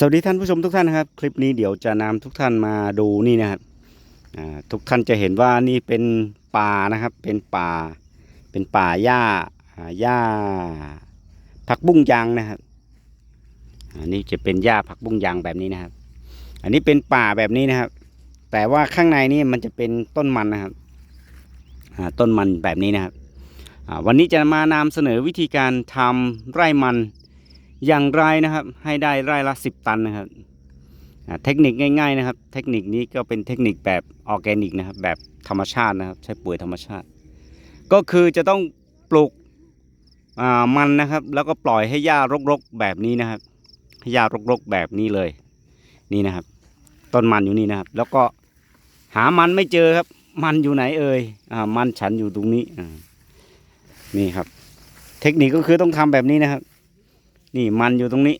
สวัสดีท่านผู้ชมทุกท่านนะครับ คลิปนี้เดี๋ยวจะนำทุกท่านมาดูนี่นะครับทุกท่านจะเห็นว่านี่เป็นป่านะครับ เป็นป่า เป็นป่าหญ้าอ่าหญ้าผักบุ้งยางนะครับอันนี้จะเป็นหญ้าผักบุ้งยางแบบนี้นะครับ อันนี้เป็นป่าแบบนี้นะครับ แต่ว่าข้างในนี่มันจะเป็นต้นมันนะครับต้นมันแบบนี้นะครับวันนี้จะมานำเสนอวิธีการทำไร่มัน อย่างไรนะครับ ให้ได้ไร่ละ 10 ตันนะครับเทคนิคง่าย ๆนะครับ เทคนิคนี้ก็เป็นเทคนิคแบบออร์แกนิกนะครับ แบบธรรมชาตินะครับ ใช้ปุ๋ยธรรมชาติ ก็คือจะต้องปลูกมันนะครับ แล้วก็ปล่อยให้หญ้ารกๆแบบนี้นะครับให้หญ้ารกๆแบบนี้เลย นี่นะครับ ต้นมันอยู่นี่นะครับ แล้วก็หามันไม่เจอครับ มันอยู่ไหนเอ่ยอ่ามันฉันอยู่ตรงนี้อ่านี่ครับ เทคนิคก็คือต้องทำแบบนี้นะครับ นี่มันอยู่ตรงนี้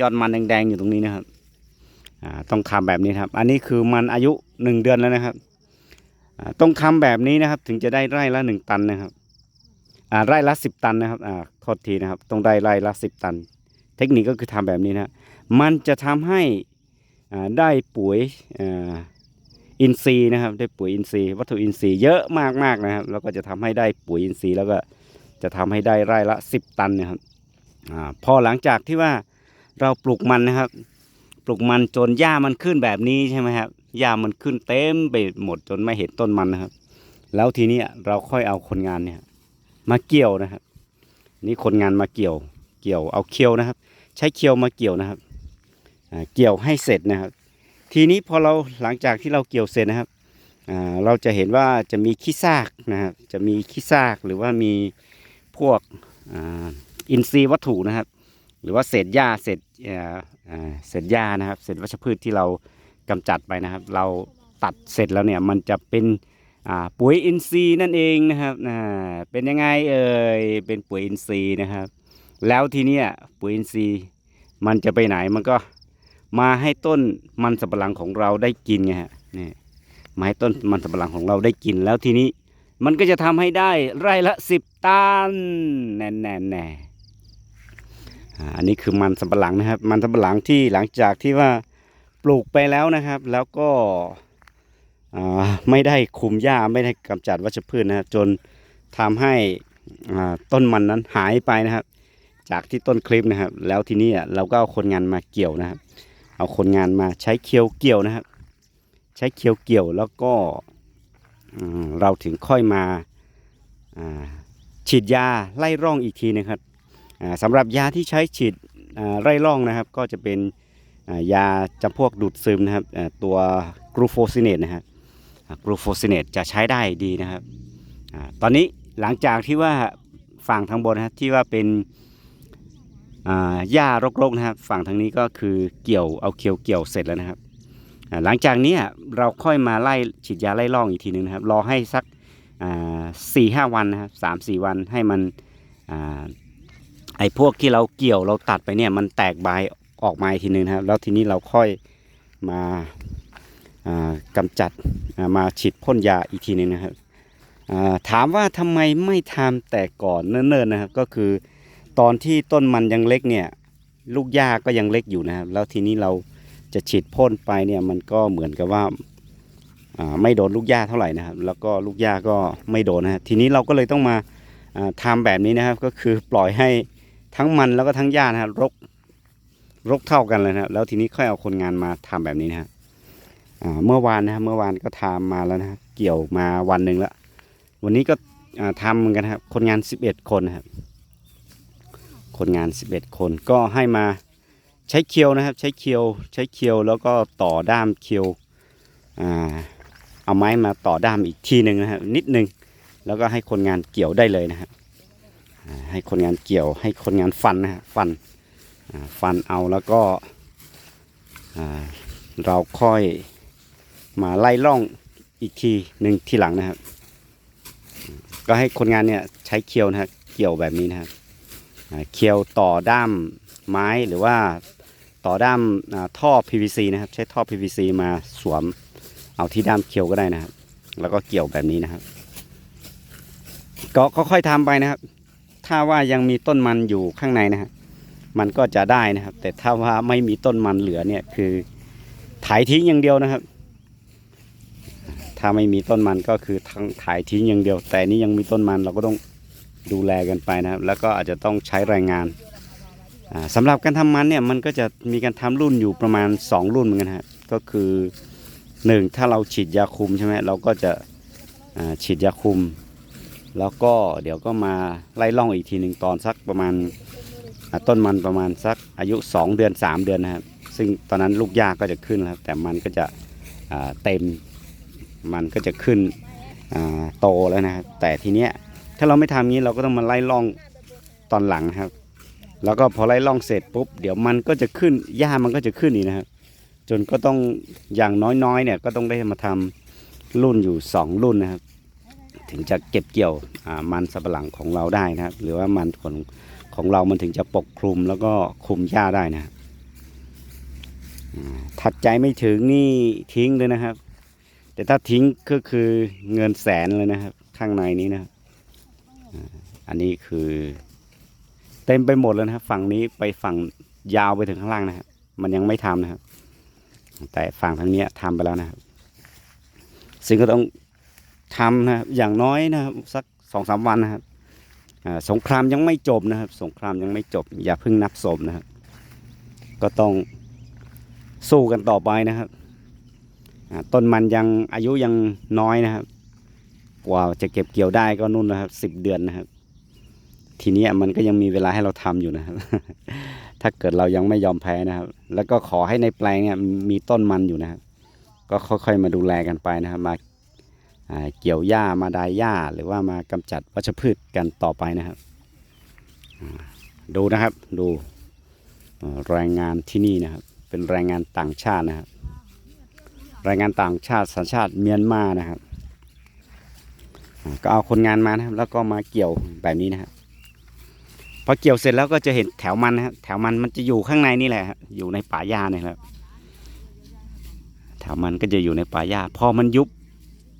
ยอดมันแดงๆอยู่ตรงนี้นะครับต้องทำแบบนี้ครับ อันนี้คือมันอายุหนึ่งเดือนแล้วนะครับต้องทำแบบนี้นะครับ ถึงจะได้ไร่ละหนึ่งตันนะครับไร่ละสิบตันนะครับอ่าโทษทีนะครับต้องได้ไร่ละสิบตัน เทคนิคก็คือทำแบบนี้นะมันจะทำให้ได้ปุ๋ยอินทรีย์นะครับ ได้ปุ๋ยอินทรีย์วัตถุอินทรีย์เยอะมากๆนะครับ แล้วก็จะทำให้ได้ปุ๋ยอินทรีย์แล้วก็จะทำให้ได้ไร่ละสิบตันนะครับ อพอหลังจากที่ว่าเราปลูกมันนะครับ ปลูกมันจนหญ้ามันขึ้นแบบนี้ใช่ไหมครับหญ้ามันขึ้นเต็มไปหมดจนไม่เห็นต้นมันนะครับ แล้วทีนี้เราค่อยเอาคนงานเนี่ย มาเกี่ยวนะครับ นี่คนงานมาเกี่ยว เกี่ยวเอาเคียวนะครับ ใช้เคียวมาเกี่ยวนะครับเกี่ยวให้เสร็จนะครับ ทีนี้พอเราหลังจากที่เราเกี่ยวเสร็จนะครับเราจะเห็นว่าจะมีขี้ซากนะครับ จะมีขี้ซากหรือว่ามีพวก อินทรีย์วัตถุนะครับ หรือว่าเศษหญ้าเศษเศษหญ้านะครับเศษวัชพืชที่เรากำจัดไปนะครับ เราตัดเสร็จแล้วเนี่ยมันจะเป็นปุ๋ยอินทรีย์นั่นเองนะครับเป็นยังไงเอ่ยเป็นปุ๋ยอินทรีย์นะครับ แล้วทีเนี้ยปุ๋ยอินทรีย์มันจะไปไหนมันก็มาให้ต้นมันสำปะหลังของเราได้กินไงฮะนี่มาให้ต้นมันสำปะหลังของเราได้กินแล้วทีนี้ มันก็จะทำให้ได้ไร่ละสิบตันแน่แน่แน่ อันนี้คือมันสำปะหลังนะครับ มันสำปะหลังที่หลังจากที่ว่าปลูกไปแล้วนะครับ แล้วก็ไม่ได้คุมหญ้าไม่ได้กำจัดวัชพืชนะครับจนทำให้ต้นมันนั้นหายไปนะครับ จากที่ต้นคลิปนะครับ แล้วทีนี้อ่เราก็เอาคนงานมาเกี่ยวนะครับ เอาคนงานมาใช้เคียวเกี่ยวนะครับ ใช้เคียวเกี่ยวแล้วก็เราถึงค่อยมาฉีดยาไล่ร่องอีกทีนะครับ สำหรับยาที่ใช้ฉีดไล่ร่องนะครับ ก็จะเป็นยาจำพวกดูดซึมนะครับตัวกรูโฟซิเนตนะครับกรูโฟซิเนตจะใช้ได้ดีนะครับตอนนี้หลังจากที่ว่าฝั่งทางบนนะครับที่ว่าเป็นอ่าหญ้ารกๆนะครับ ฝั่งทางนี้ก็คือเกี่ยวเอาเคียวเกี่ยวเสร็จแล้วนะครับหลังจากนี้เราค่อยมาไล่ฉีดยาไล่ร่องอีกทีหนึ่งนะครับรอให้สักสี่ห้าวันนะครับสามสี่วันให้มันอ ไอ้พวกที่เราเกี่ยวเราตัดไปเนี่ยมันแตกใบออกมาทีนึงนะครับแล้วทีนี้เราค่อยมาากำจัดามาฉีดพ่นยาอีกทีหนึ่งนะครับาถามว่าทำไมไม่ทำแต่ก่อนเนิ่นๆนะครับ ก็คือตอนที่ต้นมันยังเล็กเนี่ยลูกหญ้าก็ยังเล็กอยู่นะครับ แล้วทีนี้เราจะฉีดพ่นไปเนี่ยมันก็เหมือนกับว่าาไม่โดนลูกหญ้าเท่าไหร่นะครับ แล้วก็ลูกหญ้าก็ไม่โดนนะทีนี้เราก็เลยต้องมาาทำแบบนี้นะครับ ก็คือปล่อยให้ ทั้งมันแล้วก็ทั้งหญ้านะครับรกรกเท่ากันเลยนะครับแล้วทีนี้ค่อยเอาคนงานมาทำแบบนี้นะฮะเมื่อวานนะครับเมื่อวานก็ทำมาแล้วนะเกี่ยวมาวันหนึ่งแล้ววันนี้ก็อ่าทำเหมือนกันครับ คนงาน11คนนะครับ คนงาน11คนก็ให้มาใช้เคียวนะครับ ใช้เคียวใช้เคียวแล้วก็ต่อด้ามเคียวอเอาไม้มาต่อด้ามอีกทีหนึ่งนะครับนิดนึงแล้วก็ให้คนงานเกี่ยวได้เลยนะครับ ให้คนงานเกี่ยวให้คนงานฟันนะฮะฟันฟันเอาแล้วก็เราค่อยมาไล่ล่องอีกทีหนึ่งทีหลังนะครับ ก็ให้คนงานเนี่ยใช้เคียวนะฮะเกี่ยวแบบนี้นะครับเคียวต่อด้ามไม้หรือว่าต่อด้ามอ่าท่อ PVC นะครับ ใช้ท่อ PVC มาสวมเอาที่ด้ามเคียวก็ได้นะครับ แล้วก็เกี่ยวแบบนี้นะครับ ก็ค่อยๆทำไปนะครับ ถ้าว่ายังมีต้นมันอยู่ข้างในนะฮะมันก็จะได้นะครับ แต่ถ้าว่าไม่มีต้นมันเหลือเนี่ยคือถ่ายทิ้งอย่างเดียวนะครับ ถ้าไม่มีต้นมันก็คือทั้งถ่ายทิ้งอย่างเดียว แต่นี่ยังมีต้นมันเราก็ต้องดูแลกันไปนะครับ แล้วก็อาจจะต้องใช้แรงงานอ่าสำหรับการทำมันเนี่ยมันก็จะมีการทำรุ่นอยู่ประมาณ 2 รุ่นเหมือนกันฮะก็คือหนึ่งถ้าเราฉีดยาคุมใช่ไหมเราก็จะฉีดยาคุม แล้วก็เดี๋ยวก็มาไล่ล่องอีกทีหนึ่งตอนสักประมาณต้นมันประมาณสักอายุ 2 เดือน 3 เดือนนะครับ ซึ่งตอนนั้นลูกหญ้าก็จะขึ้นแล้วครับ แต่มันก็จะเต็มมันก็จะขึ้นโตแล้วนะครับแต่ทีเนี้ยถ้าเราไม่ทำงี้เราก็ต้องมาไล่ล่องตอนหลังครับ แล้วก็พอไล่ล่องเสร็จปุ๊บเดี๋ยวมันก็จะขึ้นหญ้ามันก็จะขึ้นอีกนะครับ จนก็ต้องอย่างน้อยๆเนี่ยก็ต้องได้มาทำรุ่นอยู่ 2 รุ่นนะครับ ถึงจะเก็บเกี่ยวมันสับปะหลังของเราได้นะครับ หรือว่ามันของของเรามันถึงจะปกคลุมแล้วก็คลุมหญ้าได้นะครับถัดใจไม่ถึงนี่ทิ้งเลยนะครับ แต่ถ้าทิ้งก็คือเงินแสนเลยนะครับ ข้างในนี้นะครับอันนี้คือเต็มไปหมดแล้วนะครับ ฝั่งนี้ไปฝั่งยาวไปถึงข้างล่างนะครับมันยังไม่ทำนะครับ แต่ฝั่งทางเนี้ยทำไปแล้วนะครับ ซึ่งก็ต้อง ทำนะครับอย่างน้อยนะครับสักสองสามวันนะครับสงครามยังไม่จบนะครับ สงครามยังไม่จบ อย่าเพิ่งนับศพนะครับ ก็ต้องสู้กันต่อไปนะครับต้นมันยังอายุยังน้อยนะครับ กว่าจะเก็บเกี่ยวได้ก็นู่นนะครับสิบเดือนนะครับ ทีนี้มันก็ยังมีเวลาให้เราทำอยู่นะครับ ถ้าเกิดเรายังไม่ยอมแพ้นะครับ แล้วก็ขอให้ในแปลงเนี่ยมีต้นมันอยู่นะครับ ก็ค่อยๆมาดูแลกันไปนะครับมา เกี่ยวหญ้ามาดายหญ้าหรือว่ามากำจัดวัชพืชกันต่อไปนะครับ ดูนะครับดูแรงงานที่นี่นะครับ เป็นแรงงานต่างชาตินะครับ แรงงานต่างชาติสัญชาติเมียนมานะครับก็เอาคนงานมานะครับ แล้วก็มาเกี่ยวแบบนี้นะครับพอเกี่ยวเสร็จแล้วก็จะเห็นแถวมันนะครับแถวมันมันจะอยู่ข้างในนี่แหละอยู่ในป่าหญ้าเนี่ยครับแถวมันก็จะอยู่ในป่าหญ้าพอมันยุบ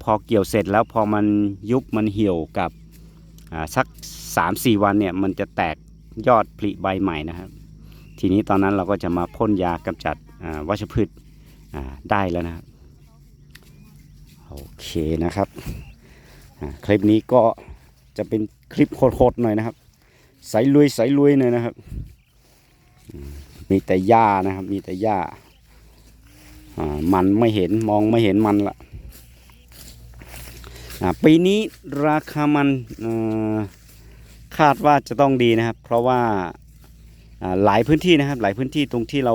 พอเกี่ยวเสร็จแล้วพอมันยุบมันเหี่ยวกับสักสามสี่วันเนี่ยมันจะแตกยอดผลิใบใหม่นะครับ ทีนี้ตอนนั้นเราก็จะมาพ่นยากำจัดวัชพืชได้แล้วนะครับโอเคนะครับคลิปนี้ก็จะเป็นคลิปโคตรๆหน่อยนะครับใสลุยใสลุยหน่อยนะครับ มีแต่หญ้านะครับ มีแต่หญ้าอ่ามันไม่เห็นมองไม่เห็นมันละอ่า ปีนี้ราคามันคาดว่าจะต้องดีนะครับ เพราะว่าหลายพื้นที่นะครับ หลายพื้นที่ตรงที่เรา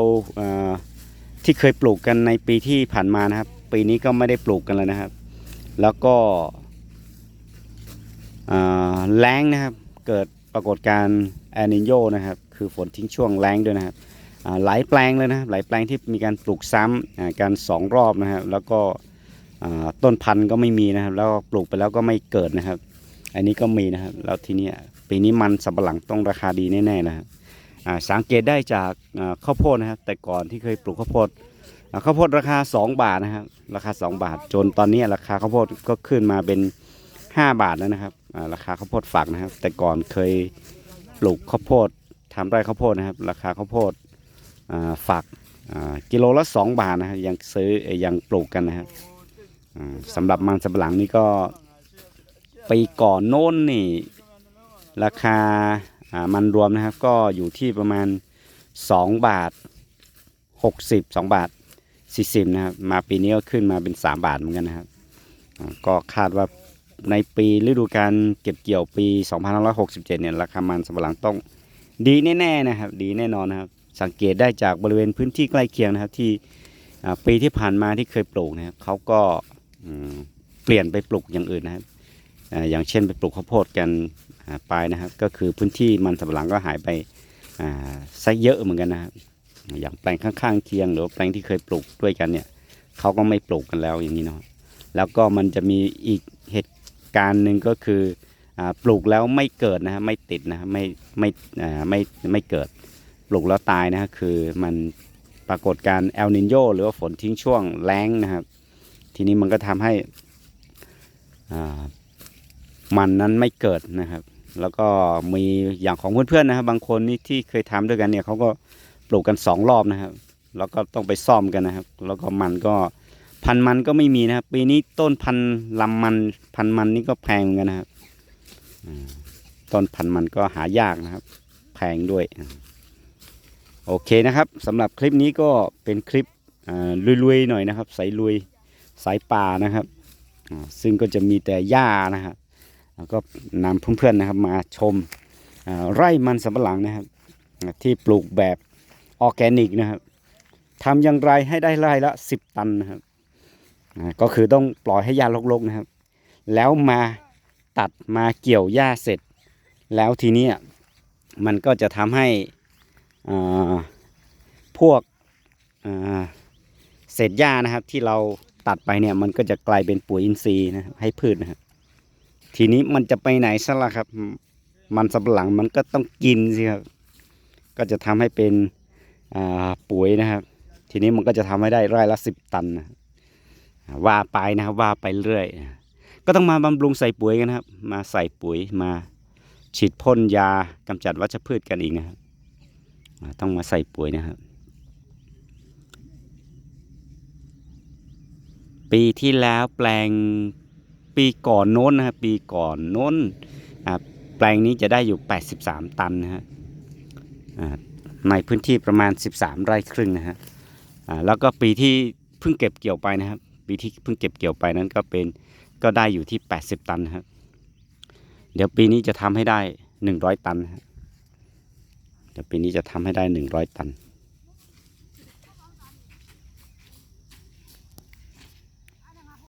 ที่เคยปลูกกันในปีที่ผ่านมานะครับ ปีนี้ก็ไม่ได้ปลูกกันแล้วนะครับ แล้วก็แล้งนะครับเกิดปรากฏการณ์แอนิโยนะครับ คือฝนทิ้งช่วงแล้งด้วยนะครับหลายแปลงเลยนะครับหลายแปลงที่มีการปลูกซ้ำการสองรอบนะครับแล้วก็ ต้นพันธุ์ก็ไม่มีนะครับ แล้วปลูกไปแล้วก็ไม่เกิดนะครับ อันนี้ก็มีนะครับ แล้วทีนี้ปีนี้มันสำปะหลังต้องราคาดีแน่ๆนะครับสังเกตได้จากข้าวโพดนะครับ แต่ก่อนที่เคยปลูกข้าวโพดข้าวโพดราคา 2 บาทนะครับ ราคา 2 บาท จนตอนนี้ราคาข้าวโพดก็ขึ้นมาเป็น 5 บาทแล้วนะครับราคาข้าวโพดฝักนะครับ แต่ก่อนเคยปลูกข้าวโพดทำไร่ข้าวโพดนะครับ ราคาข้าวโพดอ่าฝักกิโลละ 2 บาทนะครับยังซื้อยังปลูกกันนะครับ สำหรับมันสำปะหลังนี่ก็ปีก่อนโน้นนี่ ราคาามันรวมนะครับ ก็อยู่ที่ประมาณ 2 บาท 60 2 บาท 40 นะครับ มาปีนี้ก็ขึ้นมาเป็น 3 บาทเหมือนกันนะครับอ่าก็คาดว่าในปีฤดูการเก็บเกี่ยวปี 2567 เนี่ยราคามันสำปะหลังต้องดีแน่ๆนะครับ ดีแน่นอนนะครับ สังเกตได้จากบริเวณพื้นที่ใกล้เคียงนะครับที่ปีที่ผ่านมาที่เคยปลูกนะครับเขาก็ เปลี่ยนไปปลูกอย่างอื่นนะครับอย่างเช่นไปปลูกข้าวโพดกันไปนะครับ ก็คือพื้นที่มันสำปะหลังก็หายไปซะเยอะเหมือนกันนะครับอย่างแปลงข้างๆเคียง หรือแปลงที่เคยปลูกด้วยกันเนี่ยเขาก็ไม่ปลูกกันแล้วอย่างนี้เนาะแล้วก็มันจะมีอีกเหตุการณ์หนึ่งก็คืออปลูกแล้วไม่เกิดนะฮะไม่ติดนะฮะไม่ไม่ไม่ไม่เกิดปลูกแล้วตายนะฮะคือมันปรากฏการแอลนินโยหรือว่าฝนทิ้งช่วงแล้งนะครับ ทีนี้มันก็ทำให้มันนั้นไม่เกิดนะครับ แล้วก็มีอย่างของเพื่อนๆนะครับ บางคนนี่ที่เคยทำด้วยกันเนี่ยเขาก็ปลูกกันสองรอบนะครับ แล้วก็ต้องไปซ่อมกันนะครับ แล้วก็มันก็พันมันก็ไม่มีนะครับ ปีนี้ต้นพันลำมันพันมันนี่ก็แพงเหมือนกันนะครับต้นพันมันก็หายากนะครับ แพงด้วยโอเคนะครับสำหรับคลิปนี้ก็เป็นคลิปลุยๆหน่อยนะครับ ใสายลุย สายป่านะครับ ซึ่งก็จะมีแต่หญ้านะครับแล้วก็นำเพื่อนๆนะครับมาชมไร่มันสำปะหลังนะครับ ที่ปลูกแบบออร์แกนิกนะครับทำอย่างไรให้ได้ไร่ละ 10 ตันนะครับก็คือต้องปล่อยให้หญ้ารกๆนะครับ แล้วมาตัดมาเกี่ยวหญ้าเสร็จ แล้วทีนี้มันก็จะทำให้พวกเศษหญ้านะครับที่เรา ตัดไปเนี่ยมันก็จะกลายเป็นปุ๋ยอินทรีย์นะให้พืชนะครับทีนี้มันจะไปไหนซะล่ะครับ มันสำปหลังมันก็ต้องกินสิครับ ก็จะทำให้เป็นปุ๋ยนะครับ ทีนี้มันก็จะทำให้ได้ไร่ละสิบตันนะว่าไปนะครับว่าไปเรื่อย ก็ต้องมาบำรุงใส่ปุ๋ยกันครับ มาใส่ปุ๋ยมาฉีดพ่นยากำจัดวัชพืชกันอีกนะครับต้องมาใส่ปุ๋ยนะครับ ปีที่แล้วแปลงปีก่อนโน้นนะครับปีก่อนโน้นแปลงนี้จะได้อยู่ 83 ตันนะฮะในพื้นที่ประมาณ 13 ไร่ครึ่งนะฮะแล้วก็ปีที่เพิ่งเก็บเกี่ยวไปนะครับ ปีที่เพิ่งเก็บเกี่ยวไปนั้นก็เป็นก็ได้อยู่ที่ 80 ตันนครับเดี๋ยวปีนี้จะทำให้ได้ 100 ตันนะฮะเดี๋ยวปีนี้จะทำให้ได้ 100 ตัน